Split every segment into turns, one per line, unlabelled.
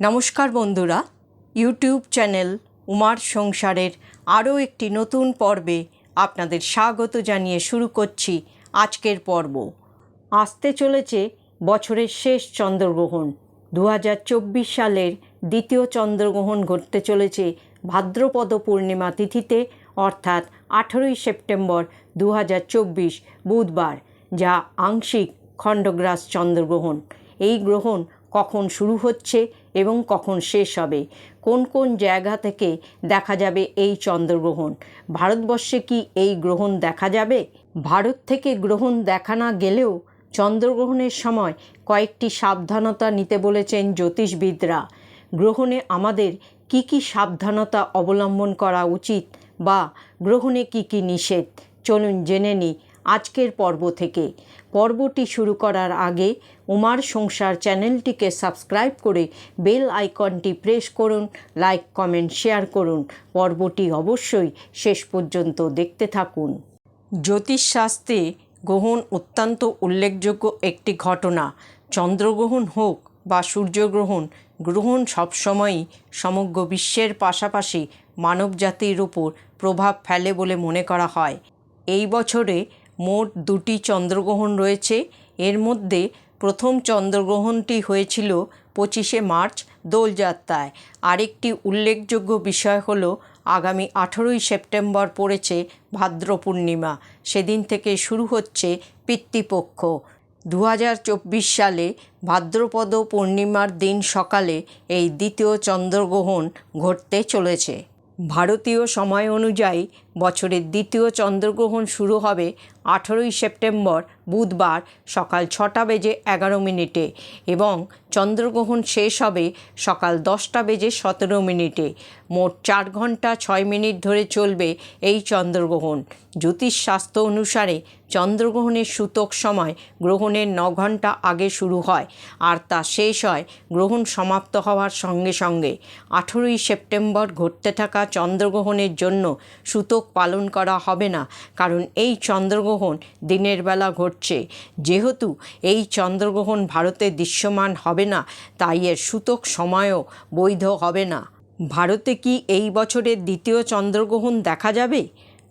নমস্কার বন্ধুরা YouTube channel উমার সংসারের আরও একটি নতুন পর্বে আপনাদের স্বাগত জানিয়ে শুরু করছি আজকের পর্ব। আসতে চলেছে বছরের শেষ চন্দ্রগ্রহণ। দু হাজার চব্বিশ সালের দ্বিতীয় চন্দ্রগ্রহণ ঘটতে চলেছে ভাদ্রপদ পূর্ণিমা তিথিতে, অর্থাৎ আঠেরোই সেপ্টেম্বর দু হাজার চব্বিশ বুধবার, যা আংশিক খণ্ডগ্রাস চন্দ্রগ্রহণ। এই গ্রহণ কখন শুরু হচ্ছে এবং কখন শেষ হবে? কোন কোন জায়গা থেকে দেখা যাবে এই চন্দ্রগ্রহণ? ভারতবর্ষে কি এই গ্রহণ দেখা যাবে? ভারত থেকে গ্রহণ দেখা না গেলেও চন্দ্রগ্রহণের সময় কয়েকটি সাবধানতা নিতে বলেছেন জ্যোতিষবিদরা। গ্রহণে আমাদের কি কি সাবধানতা অবলম্বন করা উচিত বা গ্রহণে কি কি নিষেধ? চলুন জেনে নিই আজকের পর্ব থেকে। পর্বটি শুরু করার আগে উমার সংসার চ্যানেলটিকে সাবস্ক্রাইব করে বেল আইকনটি প্রেস করুন, লাইক, কমেন্ট, শেয়ার করুন। পর্বটি অবশ্যই শেষ পর্যন্ত দেখতে থাকুন। জ্যোতিষশাস্ত্রে গ্রহণ অত্যন্ত উল্লেখযোগ্য একটি ঘটনা। চন্দ্রগ্রহণ হোক বা সূর্যগ্রহণ, গ্রহণ সবসময়ই সমগ্র বিশ্বের পাশাপাশি মানবজাতির উপর প্রভাব ফেলে বলে মনে করা হয়। এই বছরে মোট দুটি চন্দ্রগ্রহণ রয়েছে। এর মধ্যে প্রথম চন্দ্রগ্রহণটি হয়েছিল পঁচিশে মার্চ দোলযাত্রায়। আরেকটি উল্লেখযোগ্য বিষয় হল, আগামী আঠেরোই সেপ্টেম্বর পড়েছে ভাদ্র পূর্ণিমা। সেদিন থেকে শুরু হচ্ছে পিতৃপক্ষ। দু হাজার চব্বিশ সালে ভাদ্রপদ পূর্ণিমার দিন সকালে এই দ্বিতীয় চন্দ্রগ্রহণ ঘটতে চলেছে। ভারতীয় সময় অনুযায়ী বছরের দ্বিতীয় চন্দ্রগ্রহণ শুরু হবে আঠেরোই সেপ্টেম্বর বুধবার সকাল ছটা বেজে এগারো মিনিটে এবং চন্দ্রগ্রহণ শেষ হবে সকাল দশটা বেজে সতেরো মিনিটে। মোট চার ঘণ্টা ছয় মিনিট ধরে চলবে এই চন্দ্রগ্রহণ। জ্যোতিষশাস্ত্র অনুসারে চন্দ্রগ্রহণের সূতক সময় গ্রহণের ন ঘণ্টা আগে শুরু হয় আর তা শেষ হয় গ্রহণ সমাপ্ত হওয়ার সঙ্গে সঙ্গে। আঠেরোই সেপ্টেম্বর ঘটতে থাকা চন্দ্রগ্রহণের জন্য সূতক পালন করা হবে না। কারণ এই চন্দ্রগ্রহণ দিনের বেলা ঘটছে। যেহেতু এই চন্দ্রগ্রহণ ভারতে দৃশ্যমান হবে না, তাই এর সূতক সময়ও বৈধ হবে না। ভারতে কি এই বছরের দ্বিতীয় চন্দ্রগ্রহণ দেখা যাবে?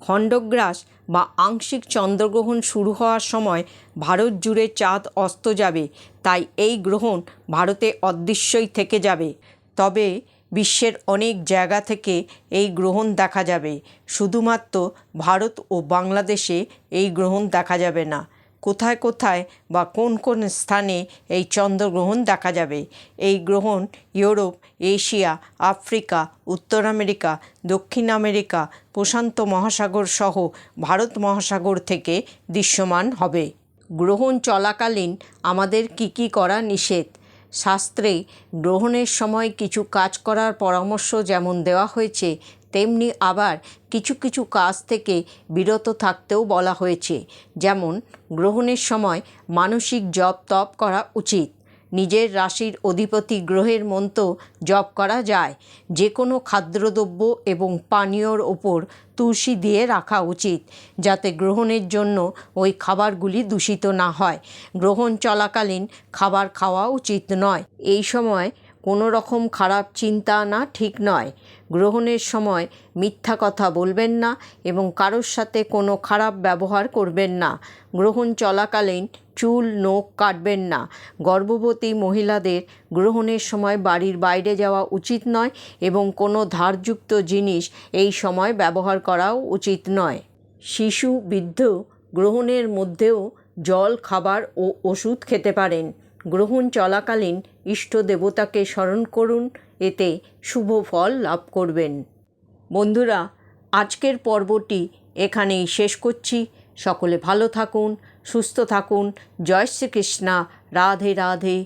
খণ্ডগ্রাস বা আংশিক চন্দ্রগ্রহণ শুরু হওয়ার সময় ভারত জুড়ে চাঁদ অস্ত যাবে, তাই এই গ্রহণ ভারতে অদৃশ্যই থেকে যাবে। তবে বিশ্বের অনেক জায়গা থেকে এই গ্রহণ দেখা যাবে। শুধুমাত্র ভারত ও বাংলাদেশে এই গ্রহণ দেখা যাবে না। কোথায় কোথায় বা কোন কোন স্থানে এই চন্দ্রগ্রহণ দেখা যাবে? এই গ্রহণ ইউরোপ, এশিয়া, আফ্রিকা, উত্তর আমেরিকা, দক্ষিণ আমেরিকা, প্রশান্ত মহাসাগর সহ ভারত মহাসাগর থেকে দৃশ্যমান হবে। গ্রহণ চলাকালীন আমাদের কি কি করা নিষেধ? শাস্ত্রে গ্রহণের সময় কিছু কাজ করার পরামর্শ যেমন দেওয়া হয়েছে, তেমনি আবার কিছু কিছু কাজ থেকে বিরত থাকতেও বলা হয়েছে। যেমন, গ্রহণের সময় মানসিক জপ তপ করা উচিত। নিজের রাশির অধিপতি গ্রহের মন্ত্র জপ করা যায়। যে কোনো খাদ্যদ্রব্য এবং পানীয়র ওপর তুলসী দিয়ে রাখা উচিত, যাতে গ্রহণের জন্য ওই খাবারগুলি দূষিত না হয়। গ্রহণ চলাকালীন খাবার খাওয়া উচিত নয়। এই সময় কোনো রকম খারাপ চিন্তা না ঠিক নয়। গ্রহণের সময় মিথ্যা কথা বলবেন না এবং কারোর সাথে কোনো খারাপ ব্যবহার করবেন না। গ্রহণ চলাকালীন চুল, নখ কাটবেন না। গর্ভবতী মহিলাদের গ্রহণের সময় বাড়ির বাইরে যাওয়া উচিত নয় এবং কোনো ধারযুক্ত জিনিস এই সময় ব্যবহার করাও উচিত নয়। শিশু, বৃদ্ধ গ্রহণের মধ্যেও জল, খাবার ও ওষুধ খেতে পারেন। গ্রহণ চলাকালীন ইষ্ট দেবতাকে স্মরণ করুন, এতে শুভ ফল লাভ করবেন। বন্ধুরা, আজকের পর্বটি এখানেই শেষ করছি। সকলে ভালো থাকুন, সুস্থ থাকুন। জয় শ্রীকৃষ্ণা। রাধে রাধে।